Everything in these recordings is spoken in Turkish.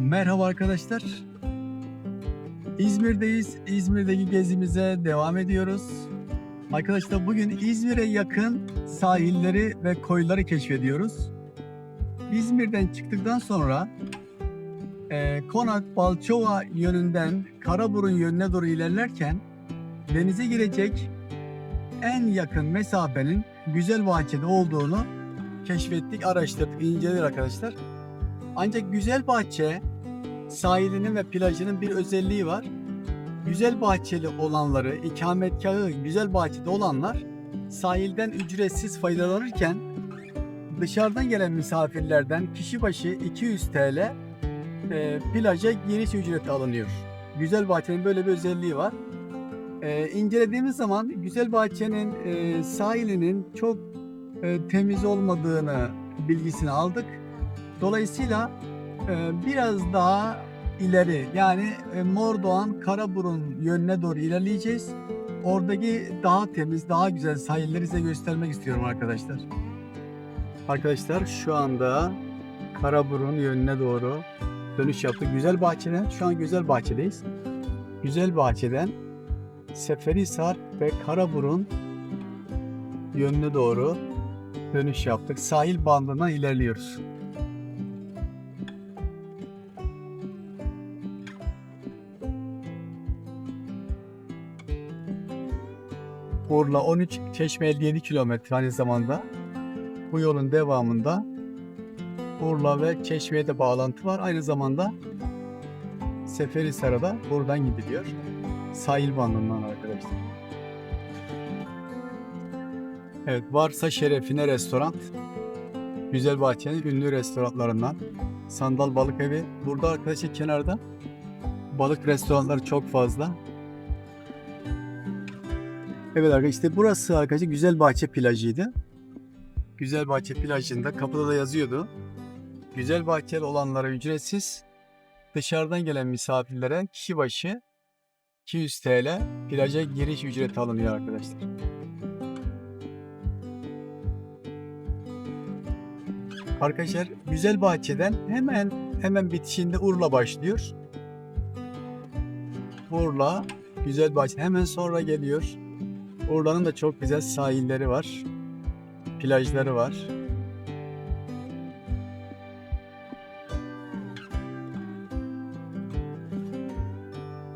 Merhaba arkadaşlar. İzmir'deyiz. İzmir'deki gezimize devam ediyoruz. Arkadaşlar bugün İzmir'e yakın sahilleri ve koyları keşfediyoruz. İzmir'den çıktıktan sonra e, Konak Balçova yönünden Karaburun yönüne doğru ilerlerken denize girecek en yakın mesafenin Güzelbahçe'de olduğunu keşfettik, araştırdık, inceledik arkadaşlar. Ancak Güzelbahçe sahilinin ve plajının bir özelliği var. Güzel bahçeli olanları, ikametgahı güzel bahçede olanlar sahilden ücretsiz faydalanırken dışarıdan gelen misafirlerden kişi başı 200 TL e, plaja giriş ücreti alınıyor. Güzel bahçenin böyle bir özelliği var. E, incelediğimiz zaman Güzel bahçenin e, sahilinin çok e, temiz olmadığını bilgisini aldık. Dolayısıyla e, biraz daha ileri yani e, Mordoğan Karaburun yönüne doğru ilerleyeceğiz. Oradaki daha temiz, daha güzel sahilleri size göstermek istiyorum arkadaşlar. Arkadaşlar şu anda Karaburun yönüne doğru dönüş yaptık. Güzel Bahçe'den, şu an Güzel Bahçe'deyiz. Güzel Bahçe'den Seferihisar ve Karaburun yönüne doğru dönüş yaptık. Sahil bandına ilerliyoruz. Urla 13 Çeşme 57 kilometre aynı zamanda. Bu yolun devamında Urla ve Çeşme'ye de bağlantı var. Aynı zamanda Seferihisar'a da buradan gidiliyor. Sahil bandından arkadaşlar. Evet varsa şerefine restoran. Güzel Bahçe'nin ünlü restoranlarından. Sandal Balık Evi. Burada arkadaşlar kenarda balık restoranları çok fazla. Evet arkadaşlar işte burası arkadaşlar Güzelbahçe plajıydı. Güzelbahçe plajında kapıda da yazıyordu. Güzelbahçeli olanlara ücretsiz, dışarıdan gelen misafirlere kişi başı 200 TL plaja giriş ücreti alınıyor arkadaşlar. Arkadaşlar Güzelbahçe'den hemen hemen bitişinde Urla başlıyor. Urla, Güzelbahçe hemen sonra geliyor. Urla'nın da çok güzel sahilleri var. Plajları var.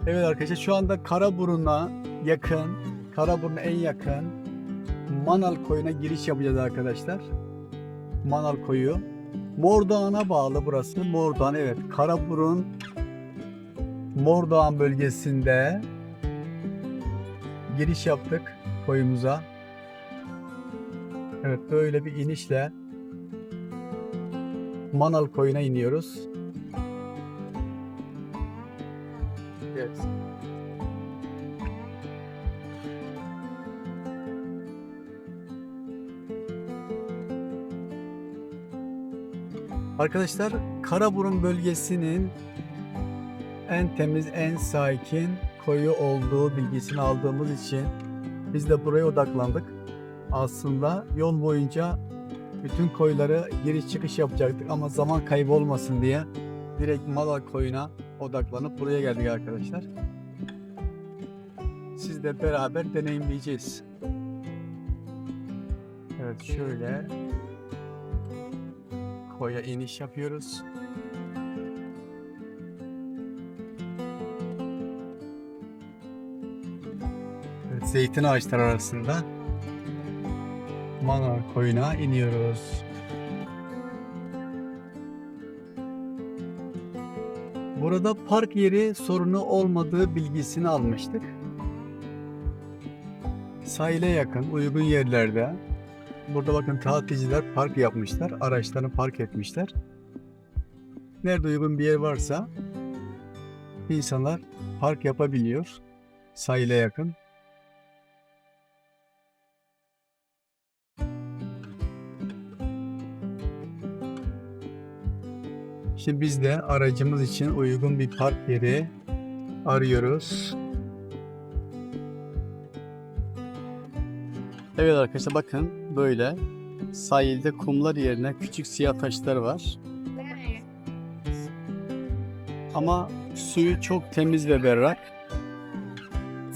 Evet arkadaşlar şu anda Karaburun'a yakın, Karaburun'a en yakın Manal Koyu'na giriş yapacağız arkadaşlar. Manal Koyu. Mordoğan'a bağlı burası. Mordoğan evet. Karaburun Mordoğan bölgesinde giriş yaptık koyumuza. Evet böyle bir inişle Manal koyuna iniyoruz. Evet. Arkadaşlar Karaburun bölgesinin en temiz, en sakin koyu olduğu bilgisini aldığımız için biz de buraya odaklandık. Aslında yol boyunca bütün koyları giriş çıkış yapacaktık ama zaman kaybı olmasın diye direkt Mala koyuna odaklanıp buraya geldik arkadaşlar. Sizle beraber deneyimleyeceğiz. Evet şöyle koya iniş yapıyoruz. Zeytin ağaçları arasında Manar koyuna iniyoruz. Burada park yeri sorunu olmadığı bilgisini almıştık. Sahile yakın, uygun yerlerde. Burada bakın tatilciler park yapmışlar, araçlarını park etmişler. Nerede uygun bir yer varsa insanlar park yapabiliyor. Sahile yakın. Şimdi biz de aracımız için uygun bir park yeri arıyoruz. Evet arkadaşlar bakın böyle sahilde kumlar yerine küçük siyah taşlar var. Ama suyu çok temiz ve berrak.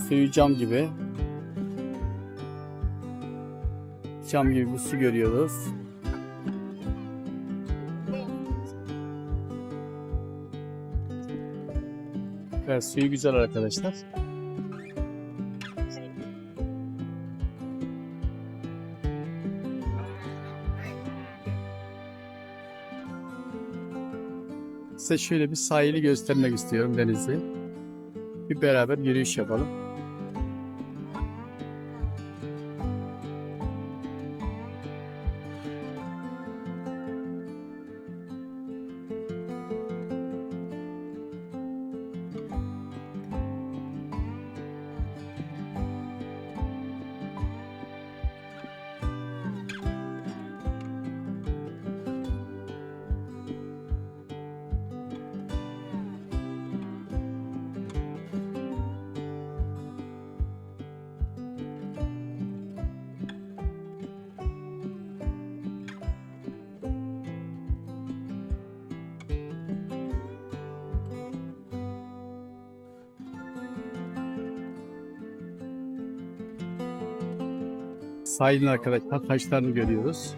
Suyu cam gibi. Cam gibi bir su görüyoruz. Suyu güzel arkadaşlar. Size şöyle bir sahili göstermek istiyorum denizi. Bir beraber yürüyüş yapalım. Sahilin arkadaşlar taşlarını görüyoruz.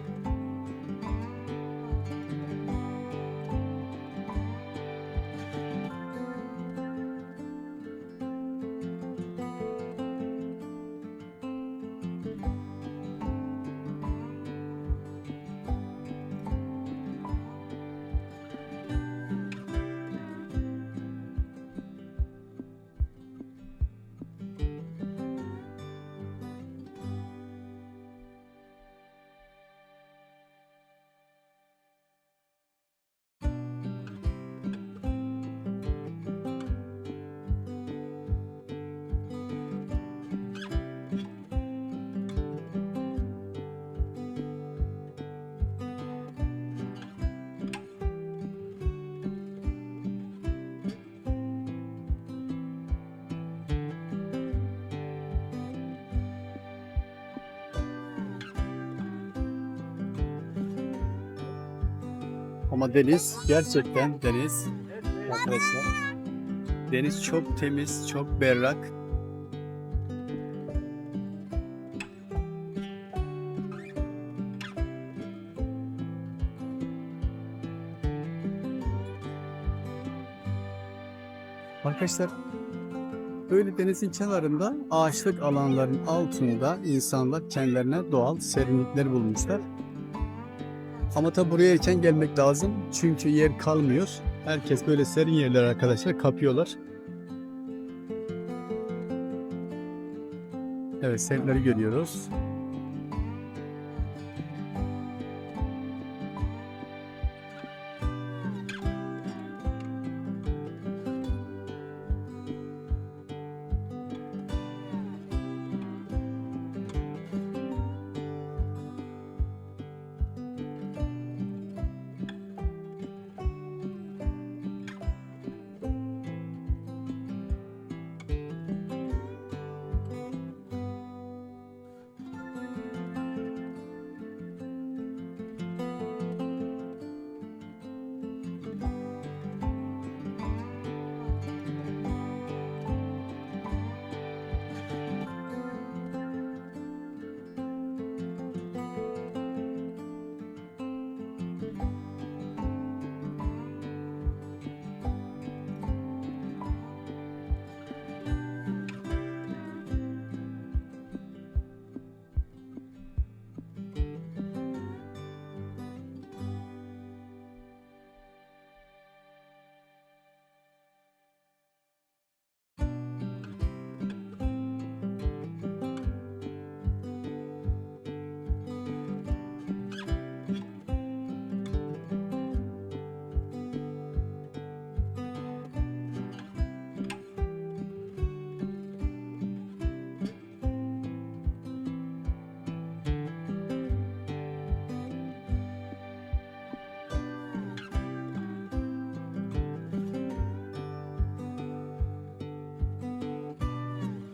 Ama deniz gerçekten deniz arkadaşlar. Deniz çok temiz, çok berrak. Arkadaşlar böyle denizin kenarında ağaçlık alanların altında insanlar kendilerine doğal serinlikler bulmuşlar. Ama tabi buraya erken gelmek lazım. Çünkü yer kalmıyor. Herkes böyle serin yerler arkadaşlar kapıyorlar. Evet serinleri görüyoruz.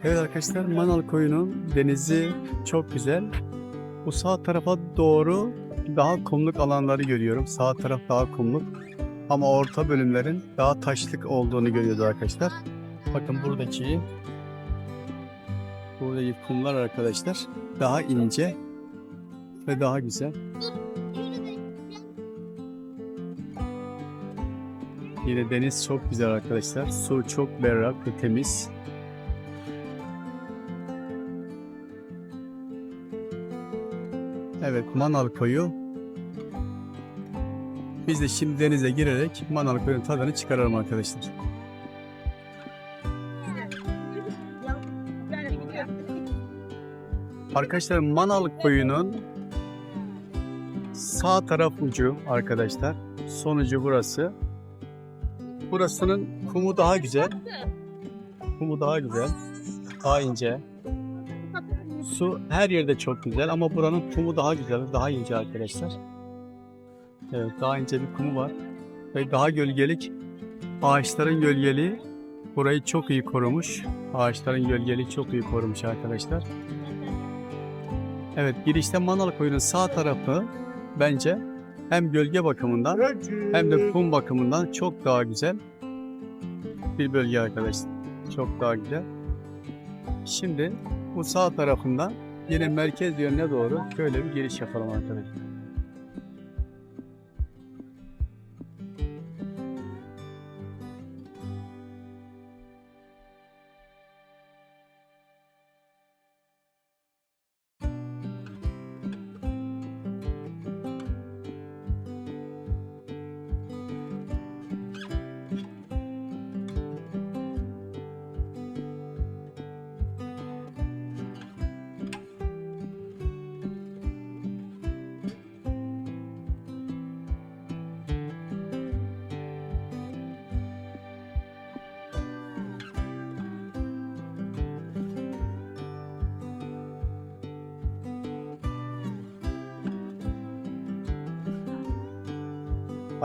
Evet arkadaşlar Manal Koyu'nun denizi çok güzel. Bu sağ tarafa doğru daha kumluk alanları görüyorum. Sağ taraf daha kumluk. Ama orta bölümlerin daha taşlık olduğunu görüyoruz arkadaşlar. Bakın buradaki buradaki kumlar arkadaşlar daha ince ve daha güzel. Yine deniz çok güzel arkadaşlar. Su çok berrak ve temiz. Evet, Manal Koyu. Biz de şimdi denize girerek Manal Koyu'nun tadını çıkaralım arkadaşlar. Arkadaşlar Manal Koyu'nun sağ taraf ucu arkadaşlar. Sonucu burası. Burasının kumu daha güzel. Kumu daha güzel. Daha ince. Su her yerde çok güzel ama buranın kumu daha güzel, daha ince arkadaşlar. Evet, daha ince bir kumu var. Ve daha gölgelik. Ağaçların gölgeliği burayı çok iyi korumuş. Ağaçların gölgeliği çok iyi korumuş arkadaşlar. Evet, girişte Manal Koyu'nun sağ tarafı bence hem gölge bakımından hem de kum bakımından çok daha güzel bir bölge arkadaşlar. Çok daha güzel. Şimdi bu sağ tarafından yine merkez yönüne doğru şöyle bir giriş yapalım arkadaşlar.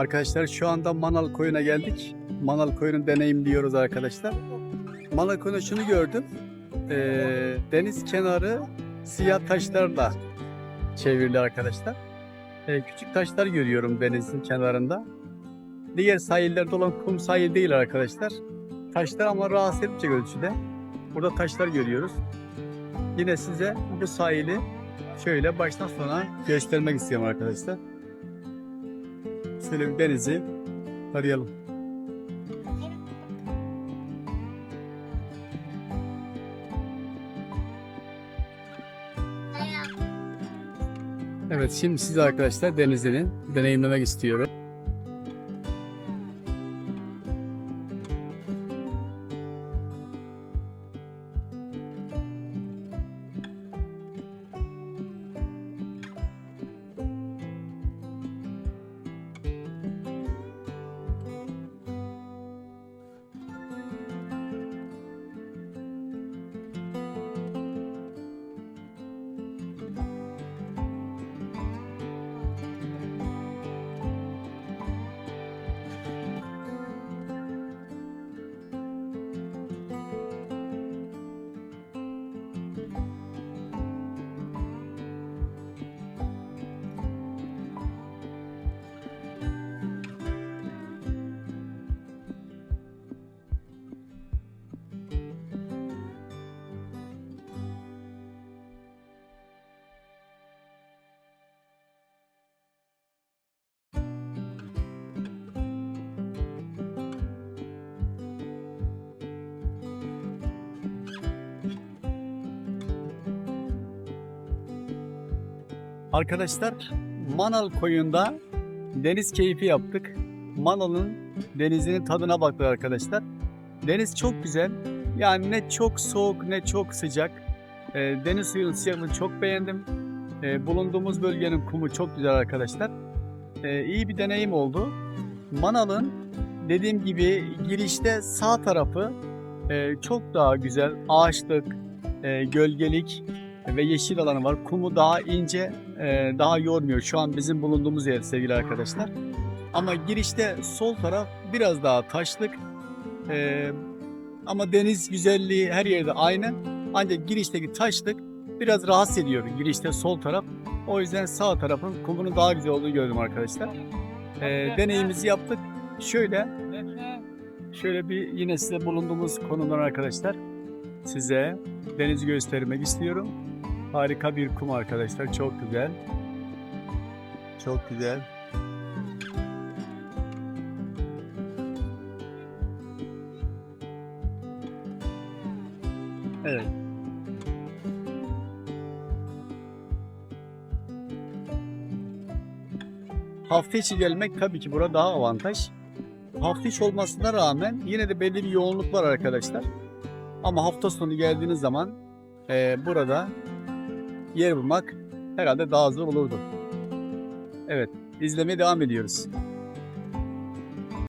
Arkadaşlar şu anda Manal Koyu'na geldik. Manal Koyu'nu deneyimliyoruz arkadaşlar. Manal Koyu'nda şunu gördüm. Ee, deniz kenarı siyah taşlarla çevrili arkadaşlar. Ee, küçük taşlar görüyorum denizin kenarında. Diğer sahillerde olan kum sahil değil arkadaşlar. Taşlar ama rahatsız edecek ölçüde. Burada taşlar görüyoruz. Yine size bu sahili şöyle baştan sona göstermek istiyorum arkadaşlar. Şöyle bir denizi arayalım. Evet şimdi size arkadaşlar denizini deneyimlemek istiyorum. Arkadaşlar Manal koyunda deniz keyfi yaptık. Manal'ın denizinin tadına baktık arkadaşlar. Deniz çok güzel. Yani ne çok soğuk ne çok sıcak. Ee, deniz suyunun sıcaklığını çok beğendim. Ee, bulunduğumuz bölgenin kumu çok güzel arkadaşlar. Ee, iyi bir deneyim oldu. Manal'ın dediğim gibi girişte sağ tarafı e, çok daha güzel. Ağaçlık, e, gölgelik ve yeşil alanı var. Kumu daha ince, e, daha yormuyor. Şu an bizim bulunduğumuz yer sevgili arkadaşlar. Ama girişte sol taraf biraz daha taşlık. E, ama deniz güzelliği her yerde aynı. Ancak girişteki taşlık biraz rahatsız ediyor girişte sol taraf. O yüzden sağ tarafın kumunun daha güzel olduğunu gördüm arkadaşlar. E, deneyimizi yaptık. Şöyle şöyle bir yine size bulunduğumuz konumdan arkadaşlar size denizi göstermek istiyorum. Harika bir kum arkadaşlar. Çok güzel. Çok güzel. Evet. Hafta içi gelmek tabii ki burada daha avantaj. Hafta içi olmasına rağmen yine de belli bir yoğunluk var arkadaşlar. Ama hafta sonu geldiğiniz zaman eee, burada yer bulmak herhalde daha zor olurdu. Evet, izlemeye devam ediyoruz.